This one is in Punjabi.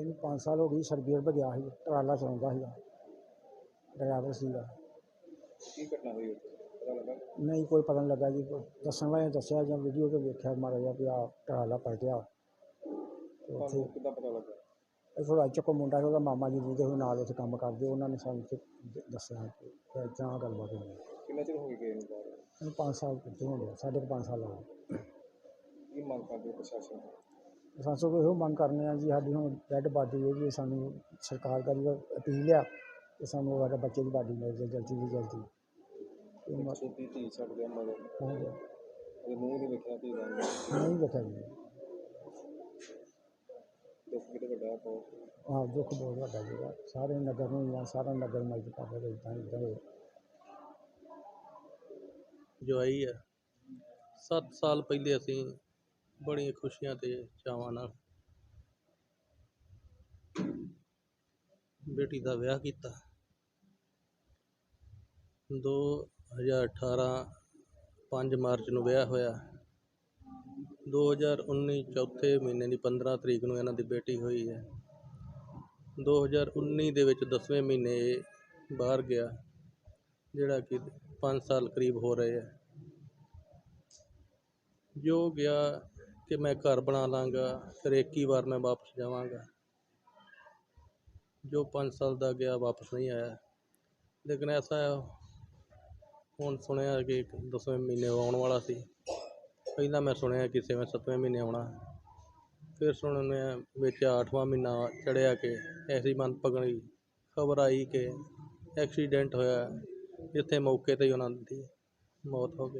ਇਹਨੂੰ 5 ਸਾਲ ਹੋ ਗਏ ਸਰਬੀਅਰ ਭਜਿਆ ਸੀ ਟਰਾਲਾ ਚਲਾਉਂਦਾ ਸੀਗਾ ਡਰਾਈਵਰ ਸੀਗਾ। ਕੀ ਘਟਨਾ ਹੋਈ ਉੱਥੇ? ਪਤਾ ਲੱਗਾ? ਨਹੀਂ ਕੋਈ ਪਤਾ ਨਹੀਂ ਲੱਗਾ ਜੀ ਦੱਸਣ ਵਾਲੇ ਨੇ ਦੱਸਿਆ ਜਾਂ ਵੀਡੀਓ ਤੇ ਵੇਖਿਆ ਮਾੜਾ ਜਿਹਾ ਵੀ ਆ ਟਰਾਲਾ ਪਲਟਿਆ। ਤੇ ਉੱਥੇ ਤੁਹਾਨੂੰ ਕਿੱਦਾਂ ਪਤਾ ਲੱਗਾ? ਇਹ ਥੋੜਾ ਚੁੱਕ ਮੁੰਡਾ ਸੀ ਉਹਦਾ ਮਾਮਾ ਜੀ ਦੇ ਨਾਲ ਉੱਥੇ ਕੰਮ ਕਰਦੇ ਉਹਨਾਂ ਨੇ ਸਾਨੂੰ ਤੇ ਦ- ਦੱਸਿਆ ਕਿ ਆਹ ਗੱਲਬਾਤ ਹੋਈ। ਕਿੰਨਾ ਚਿਰ ਹੋ ਗਿਆ ਇਹਨੂੰ ਬਾਹਰ? ਇਹਨੂੰ 5 ਸਾਲ ਕਿੱਥੇ ਹੋ ਗਏ ਸਾਢੇ ਕੁ ਪੰਜ ਸਾਲ ਹੋ ਗਏ। ਕੀ ਮੰਗ ਕਰਦੇ ਹੋ ਪ੍ਰਸ਼ਾਸਨ ਤੋਂ? ਸਾਨੂੰ ਕੋਈ ਇਹੋ ਮੰਗ ਕਰਨੇ ਆ ਜੀ ਸਾਡੀ ਹੁਣ ਡੈਡ ਬਾਡੀ ਹੈ ਜੀ ਸਾਨੂੰ ਸਰਕਾਰ ਦਾ ਵੀ ਅਪੀਲ ਆ ਕਿ ਸਾਨੂੰ ਸਾਡੇ ਬੱਚੇ ਦੀ ਬਾਡੀ ਮਿਲ ਜਾਏ ਜਲਦੀ ਤੋਂ ਜਲਦੀ। ਇਹ ਇੱਕ ਮ- ਛੋਟੀ ਧੀ ਛੱਡ ਗਿਆ ਮਗਰ। ਹੋ ਗਿਆ। ਉਹਦੇ ਮੂੰਹ ਨਹੀਂ ਵੇਖਿਆ ਧੀ ਦਾ ਨਹੀਂ ਵੇਖਿਆ ਜੀ। ਦੁੱਖ ਕਿਤੇ ਵੱਡਾ ਬਹੁਤ। ਹਾਂ ਦੁੱਖ ਬਹੁਤ ਵੱਡਾ ਜਿਹੜਾ ਸਾਰੇ ਨਗਰ ਨੂੰ ਜਾਂ ਸਾਰਾ ਨਗਰ ਮਦਦ ਕਰ ਰਿਹਾ ਇਦਾਂ ਇਦਾਂ ਹੋਇਆ ਜਵਾਈ ਹੈ 7 ਸਾਲ ਪਹਿਲੇ ਅਸੀਂ ਬੜੀਆਂ ਖੁਸ਼ੀਆਂ ਅਤੇ ਚਾਵਾਂ ਨਾਲ ਬੇਟੀ ਦਾ ਵਿਆਹ ਕੀਤਾ। 2018 5 ਮਾਰਚ ਨੂੰ ਵਿਆਹ ਹੋਇਆ। 2019 ਚੌਥੇ ਮਹੀਨੇ ਦੀ 15 ਤਰੀਕ ਨੂੰ ਇਹਨਾਂ ਦੀ ਬੇਟੀ ਹੋਈ ਹੈ। 2019 ਦੇ ਵਿੱਚ 10ਵੇਂ ਮਹੀਨੇ ਇਹ ਬਾਹਰ ਗਿਆ, ਜਿਹੜਾ ਕਿ ਪੰਜ ਸਾਲ ਕਰੀਬ ਹੋ ਰਹੇ ਹੈ। ਜੋ ਗਿਆ ਕਿ ਮੈਂ ਘਰ ਬਣਾ ਲਾਂਗਾ ਫਿਰ ਇੱਕ ਹੀ ਵਾਰ ਮੈਂ ਵਾਪਸ ਜਾਵਾਂਗਾ। ਜੋ 5 ਸਾਲ ਦਾ ਗਿਆ ਵਾਪਸ ਨਹੀਂ ਆਇਆ। ਲੇਕਿਨ ਐਸਾ ਹੈ, ਹੁਣ ਸੁਣਿਆ ਕਿ ਇੱਕ ਦਸਵੇਂ ਮਹੀਨੇ ਆਉਣ ਵਾਲਾ ਸੀ। ਪਹਿਲਾਂ ਮੈਂ ਸੁਣਿਆ ਕਿ ਛੇਵੇਂ ਸੱਤਵੇਂ ਮਹੀਨੇ ਆਉਣਾ। ਫਿਰ ਸੁਣਿਆ ਵਿੱਚ ਅੱਠਵਾਂ ਮਹੀਨਾ ਚੜਿਆ ਕਿ ਐਸੀ ਮਨ ਪਗਣੀ ਖਬਰ ਆਈ ਕਿ ਐਕਸੀਡੈਂਟ ਹੋਇਆ ਜਿੱਥੇ ਮੌਕੇ ਤੇ ਹੀ ਉਹਨਾਂ ਦੀ ਮੌਤ ਹੋ ਗਈ।